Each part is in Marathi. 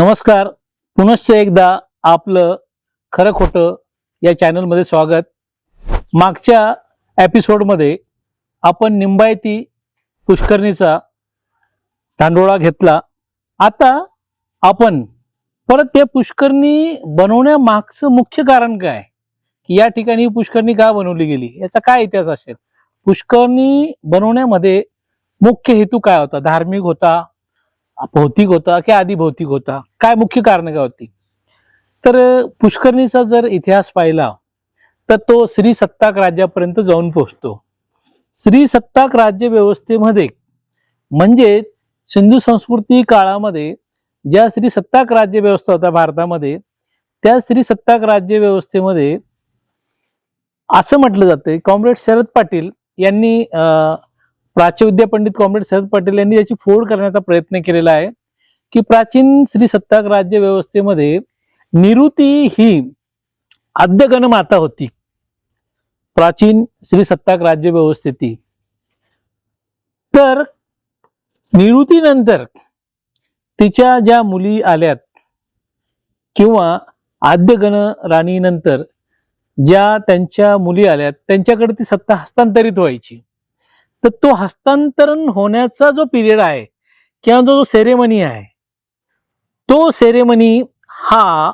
नमस्कार. पुनश्च एकदा आपलं खरं खोटं या चॅनलमध्ये स्वागत. मागच्या एपिसोडमध्ये आपण निंबायती पुष्करणीचा धांडोळा घेतला. आता आपण परत ते पुष्करणी बनवण्यामागचं मुख्य कारण काय? की या ठिकाणी पुष्कर्णी पुष्करणी का बनवली गेली? याचा काय इतिहास असेल? पुष्करणी बनवण्यामध्ये मुख्य हेतू काय होता? धार्मिक होता भौतिक होता की आधी भौतिक होता? काय मुख्य कारण काय होती? तर पुष्करणीचा जर इतिहास पाहिला तर तो श्री सत्ताक राज्यापर्यंत जाऊन पोहोचतो. श्री सत्ताक राज्य व्यवस्थेमध्ये म्हणजे सिंधू संस्कृती काळामध्ये ज्या श्री सत्ताक राज्य व्यवस्था होता भारतामध्ये त्या श्री सत्ताक राज्य व्यवस्थेमध्ये असं म्हटलं जातं कॉम्रेड शरद पाटील यांनी अं, प्राच्यविद्या पंडित कॉम्रेड शरद पाटील यांनी याची फोड करण्याचा प्रयत्न केलेला आहे की प्राचीन श्री सत्ताक राज्य व्यवस्थेमध्ये निरुती ही आद्यगण माता होती. प्राचीन श्री सत्ताक राज्य व्यवस्थेती तर निवृत्तीनंतर तिच्या ज्या मुली आल्यात किंवा आद्यगण राणीनंतर ज्या त्यांच्या मुली आल्यात त्यांच्याकडे ती सत्ता हस्तांतरित व्हायची. तर तो हस्तांतरण होण्याचा जो पिरियड आहे किंवा जो सेरेमनी आहे तो सेरेमनी हा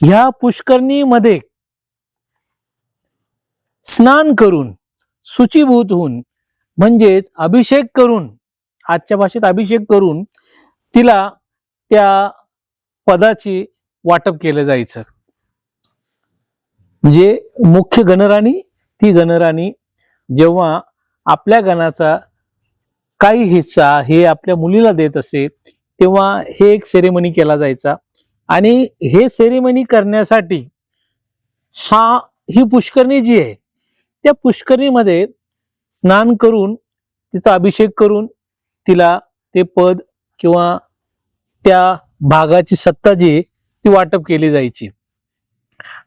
ह्या पुष्करणीमध्ये स्नान करून सुचीभूत होऊन म्हणजेच अभिषेक करून आजच्या भाषेत अभिषेक करून तिला त्या पदाची वाटप केलं जायचं. म्हणजे मुख्य गणराणी ती गणराणी जेव्हा आपल्या गणाचा काही हिस्सा हे आपल्या मुलीला देत असे तेव्हा हे एक सेरेमनी केला जायचा. आणि हे सेरेमनी करण्यासाठी हा ही पुष्करणी जी आहे त्या पुष्करणीमध्ये स्नान करून तिचा अभिषेक करून तिला ते पद किंवा त्या भागाची सत्ता जी आहे ती वाटप केली जायची.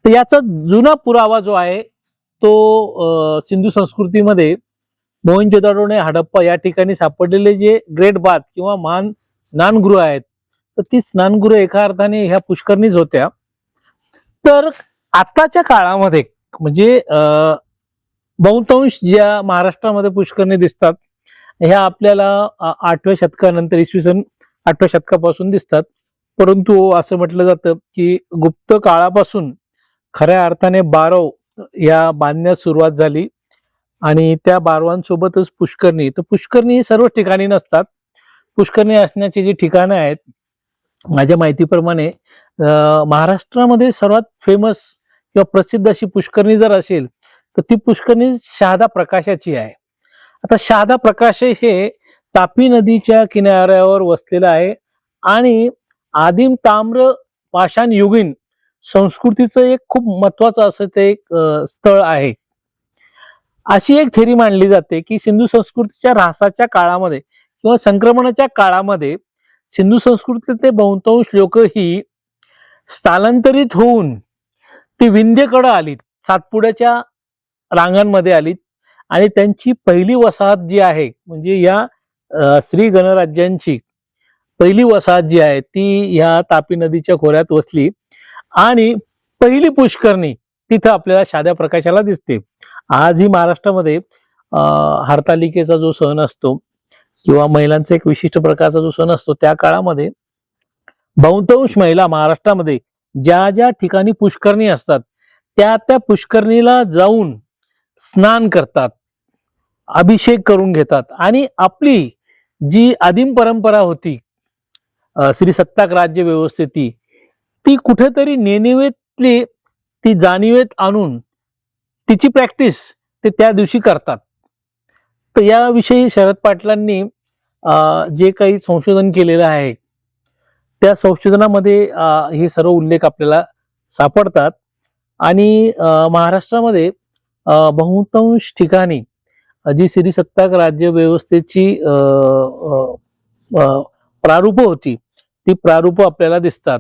तर याचा जुना पुरावा जो आहे तो सिंधू संस्कृतीमध्ये मोहनजोदाडो हडप्पा या ठिकाणी सापडलेले जे ग्रेट बाथ किंवा महान स्नानगृह आहेत तर ती स्नानगृह एका अर्थाने ह्या पुष्करणीच होत्या. तर आताच्या काळामध्ये म्हणजे बहुतांश ज्या महाराष्ट्रामध्ये पुष्करणी दिसतात ह्या आपल्याला आठव्या शतकानंतर इसवी सन आठव्या शतकापासून दिसतात. परंतु असं म्हटलं जातं की गुप्त काळापासून खऱ्या अर्थाने बारव या बांधण्यास सुरुवात झाली. आणि त्या बारवांसोबतच पुष्करणी. तर पुष्करणी ही सर्व ठिकाणी नसतात. पुष्करणी असण्याची जी ठिकाणं आहेत माझ्या माहितीप्रमाणे महाराष्ट्रामध्ये सर्वात फेमस किंवा प्रसिद्ध अशी पुष्करणी जर असेल तर ती पुष्करणी शहादा प्रकाशाची आहे. आता शहादा प्रकाश हे तापी नदीच्या किनाऱ्यावर वसलेलं आहे आणि आदिम ताम्र पाषाण युगीन संस्कृतीचं एक खूप महत्वाचं असं ते एक स्थळ आहे. अशी एक थेरी मांडली जाते की सिंधू संस्कृतीच्या ऱ्हासाच्या काळामध्ये किंवा संक्रमणाच्या काळामध्ये सिंधू संस्कृतीतले बहुतांश लोक ही स्थलांतरित होऊन ती विंध्यकडे आलीत सातपुड्याच्या रांगांमध्ये आलीत आणि त्यांची पहिली वसाहत जी आहे म्हणजे या श्री गणराज्यांची पहिली वसाहत जी आहे ती ह्या तापी नदीच्या खोऱ्यात वसली आणि पहिली पुष्करणी तिथं आपल्याला साध्या प्रकाशाला दिसते. आजही महाराष्ट्रामध्ये हरतालिकेचा जो सण असतो किंवा महिलांचा एक विशिष्ट प्रकारचा जो सण असतो त्या काळामध्ये बहुतांश महिला महाराष्ट्रामध्ये ज्या ज्या ठिकाणी पुष्करणी असतात त्या त्या पुष्करणीला जाऊन स्नान करतात अभिषेक करून घेतात. आणि आपली जी आदिम परंपरा होती श्री सत्ताक राज्य व्यवस्थेती ती कुठेतरी नेनिवेतली ती जाणीवेत आणून तिची प्रॅक्टिस ते त्या दिवशी करतात. तर याविषयी शरद पाटलांनी जे काही संशोधन केलेलं आहे त्या संशोधनामध्ये हे सर्व उल्लेख आपल्याला सापडतात. आणि महाराष्ट्रामध्ये बहुतांश ठिकाणी जी श्री सत्ताक राज्य व्यवस्थेची प्रारूप होती ती प्रारूप आपल्याला दिसतात.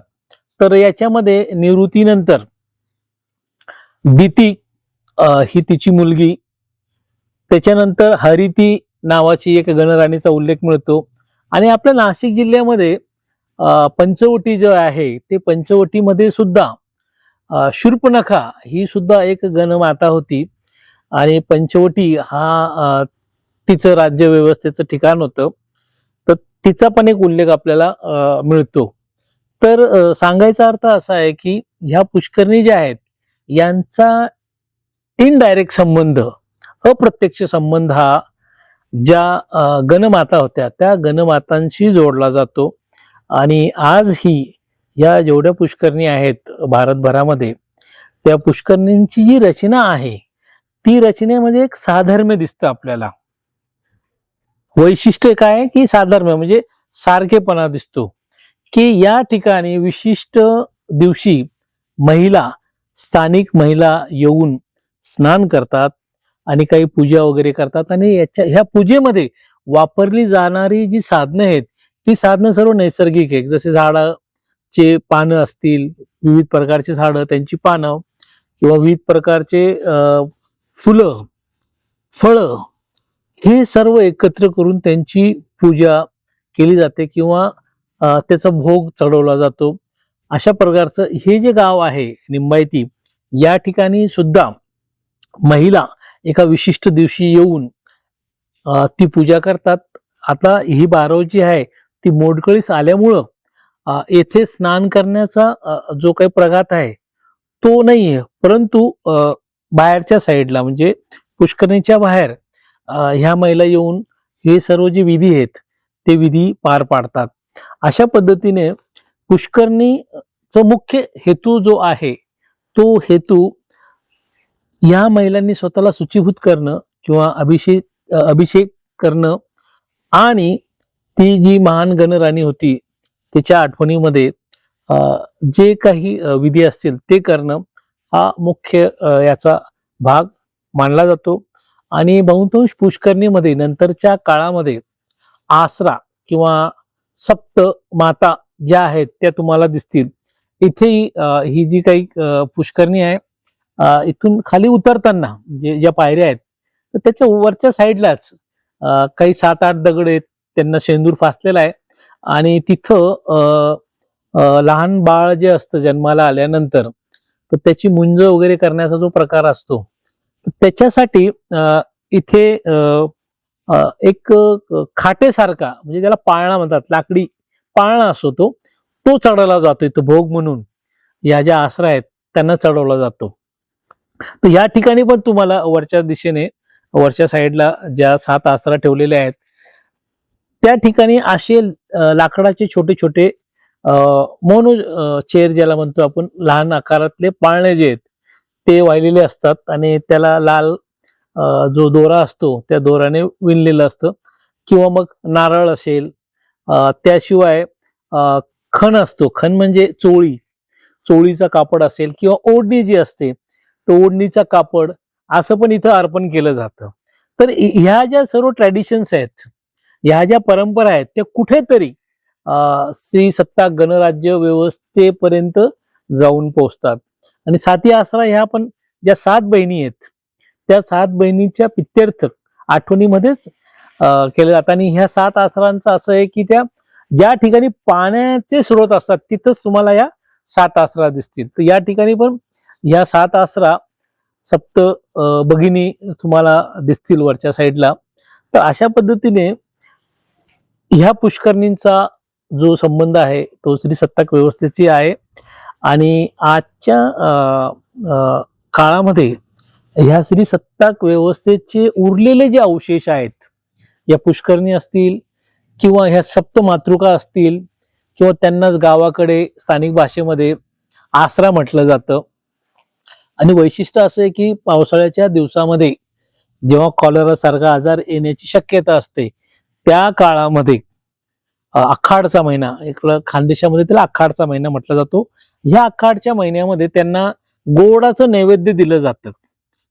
तर याच्यामध्ये निवृत्तीनंतर दिती ही तिची मुलगी. त्याच्यानंतर हरिती नावाची एक गणराणीचा उल्लेख मिळतो. आणि आपल्या नाशिक जिल्ह्यामध्ये पंचवटी जे आहे ते पंचवटीमध्ये सुद्धा शूर्पणखा ही सुद्धा एक गणमाता होती. आणि पंचवटी हा तिचं राज्य व्यवस्थेचं ठिकाण होतं. तर तिचा पण एक उल्लेख आपल्याला मिळतो. तर सांगायचा अर्थ असा आहे की ह्या पुष्करणी ज्या आहेत यांचा इनडायरेक्ट संबंध अप्रत्यक्ष संबंध हा ज्या गणमाता होत्या त्या गणमातांशी जोडला जातो. आणि आजही या जेवढ्या पुष्करणी आहेत भारतभरामध्ये त्या पुष्करणींची जी रचना आहे ती रचनेमध्ये एक साधर्म्य दिसतं आपल्याला. वैशिष्ट्य काय आहे की साधर्म्य म्हणजे सारखेपणा दिसतो की या ठिकाणी विशिष्ट दिवशी महिला स्थानिक महिला येऊन स्नान करतात आणि काही पूजा वगैरे करतात आणि याच्या ह्या पूजेमध्ये वापरली जाणारी जी साधनं आहेत ती साधनं सर्व नैसर्गिक आहेत. जसे झाडाचे पानं असतील विविध प्रकारचे झाडं त्यांची पानं किंवा विविध प्रकारचे फुलं फळं हे सर्व एकत्र करून त्यांची पूजा केली जाते किंवा त्याचा भोग चढवला जातो. अशा प्रकारचं हे जे गाव आहे निंबायती या ठिकाणी सुद्धा महिला एका विशिष्ट दिवशी येऊन ती पूजा करतात. आता ही बारव जी आहे ती मोडकळीस आल्यामुळं येथे स्नान करण्याचा जो काही प्रघात आहे तो नाही आहे परंतु बाहेरच्या साईडला म्हणजे पुष्करणीच्या बाहेर ह्या महिला येऊन हे सर्व जे विधी आहेत ते विधी पार पाडतात. अशा पद्धतीने पुष्करणीचा मुख्य हेतू जो आहे तो हेतू या महिलांनी स्वतःला सूचीभूत करणं किंवा अभिषेक अभिषेक करणं आणि ती जी महान गणराणी होती तिच्या आठवणीमध्ये जे काही विधी असतील ते करणं हा मुख्य याचा भाग मानला जातो. आणि बहुतांश पुष्करणीमध्ये नंतरच्या काळामध्ये आसरा किंवा सप्त माता ज्या आहेत त्या तुम्हाला दिसतील. इथेही ही जी काही पुष्करणी आहे इथून खाली उतरताना जे ज्या पायऱ्या आहेत तर त्याच्या वरच्या साईडलाच काही सात आठ दगड आहेत त्यांना शेंदूर फासलेला आहे. आणि तिथं लहान बाळ जे असतं जन्माला आल्यानंतर तर त्याची मुंज वगैरे करण्याचा जो प्रकार असतो त्याच्यासाठी इथे एक खाटेसारखा म्हणजे ज्याला पाळणा म्हणतात लाकडी पाळणा असतो तो तो चढवला जातो इथं भोग म्हणून. या ज्या आसरा आहेत त्यांना चढवला जातो. तर या ठिकाणी पण तुम्हाला वरच्या दिशेने वरच्या साईडला ज्या सात आसरा ठेवलेल्या आहेत त्या ठिकाणी असे लाकडाचे छोटे छोटे मोनो चेअर ज्याला म्हणतो आपण लहान आकारातले पाळणे जे आहेत ते वाहिलेले असतात आणि त्याला लाल जो दोरा असतो त्या दोऱ्याने विणलेलं असतं. किंवा मग नारळ असेल त्याशिवाय अ, खण असतो. खण म्हणजे चोळी. चोळीचा कापड असेल किंवा ओढणी जी असते तोडणीचा ओढणीचा कापड असं पण इथं अर्पण केलं जातं. तर ह्या ज्या सर्व ट्रॅडिशन्स आहेत ह्या ज्या परंपरा आहेत त्या कुठेतरी अ, श्री सत्ता गणराज्य व्यवस्थेपर्यंत जाऊन पोहोचतात. आणि साती आसरा ह्या पण ज्या सात बहिणी आहेत त्या सात बहिणीच्या पित्यर्थ आठवणीमध्येच केलं जातं आणि ह्या सात आसरांचं असं आहे की त्या ज्या ठिकाणी पाण्याचे स्रोत असतात तिथंच तुम्हाला या सात आसरा दिसतील. तर या ठिकाणी पण या सात आसरा सप्त भगिनी तुम्हाला दिसतील वरच्या साईडला. तर अशा पद्धतीने ह्या पुष्करणींचा जो संबंध आहे तो श्री सत्ताक व्यवस्थेची आहे. आणि आजच्या काळामध्ये ह्या श्री सत्ताक व्यवस्थेचे उरलेले जे अवशेष आहेत या पुष्करणी असतील किंवा ह्या सप्त मातृका असतील किंवा त्यांनाच गावाकडे स्थानिक भाषेमध्ये आसरा म्हटलं जातं आणि वैशिष्ट्य असं आहे की पावसाळ्याच्या दिवसामध्ये जेव्हा कॉलरा सारखा आजार येण्याची शक्यता असते त्या काळामध्ये आखाडचा महिना एक खानदेशामध्ये त्याला आखाडचा महिना म्हटला जातो. ह्या आखाडच्या महिन्यामध्ये त्यांना गोडाचं नैवेद्य दिलं जातं.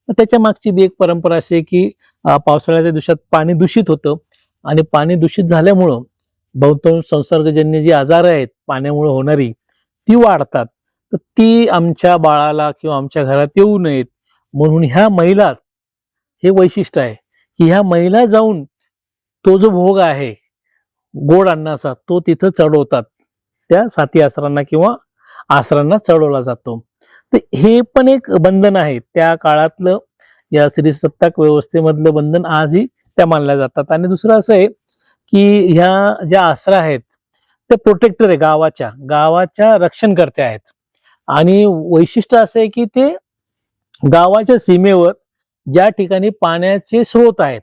त्याच्या मागची बी एक परंपरा अशी आहे की पावसाळ्याच्या दिवसात पाणी दूषित होतं आणि पाणी दूषित झाल्यामुळं बहुतांश संसर्गजन्य जी आजार आहेत पाण्यामुळे होणारी ती वाढतात. तर ती आमच्या बाळाला किंवा आमच्या घरात येऊ नयेत. म्हणून ह्या महिला हे वैशिष्ट्य आहे की ह्या महिला जाऊन तो जो भोग आहे गोड अन्नाचा तो तिथं चढवतात. त्या साती आसरांना किंवा आसरांना चढवला जातो. तर हे पण एक बंधन आहे. त्या काळातलं या श्रीसत्ताक व्यवस्थेमधलं बंधन आजही त्या मानल्या जातात. आणि दुसरं असं आहे की ह्या ज्या आसरा आहेत ते प्रोटेक्टर आहे गावाच्या. गावाच्या रक्षणकर्त्या आहेत. आणि वैशिष्ट्य असं आहे की ते गावाच्या सीमेवर ज्या ठिकाणी पाण्याचे स्रोत आहेत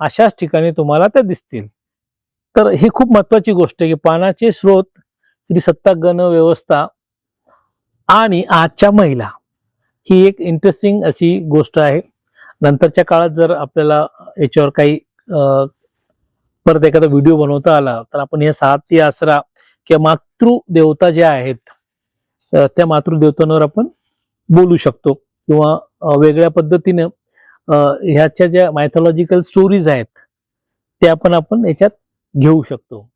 अशाच ठिकाणी तुम्हाला त्या दिसतील. तर ही खूप महत्वाची गोष्ट आहे की पाण्याचे स्रोत श्री सत्तागण व्यवस्था आणि आजच्या महिला ही एक इंटरेस्टिंग अशी गोष्ट आहे. नंतरच्या काळात जर आपल्याला याच्यावर काही परत एखादा व्हिडिओ बनवता आला तर आपण या साती आसरा किंवा मातृदेवता ज्या आहेत त्या मातृदेवतांवर आपण बोलू शकतो. किंवा वेगळ्या पद्धतीनं ह्याच्या ज्या मायथॉलॉजिकल स्टोरीज आहेत त्या पण आपण याच्यात घेऊ शकतो.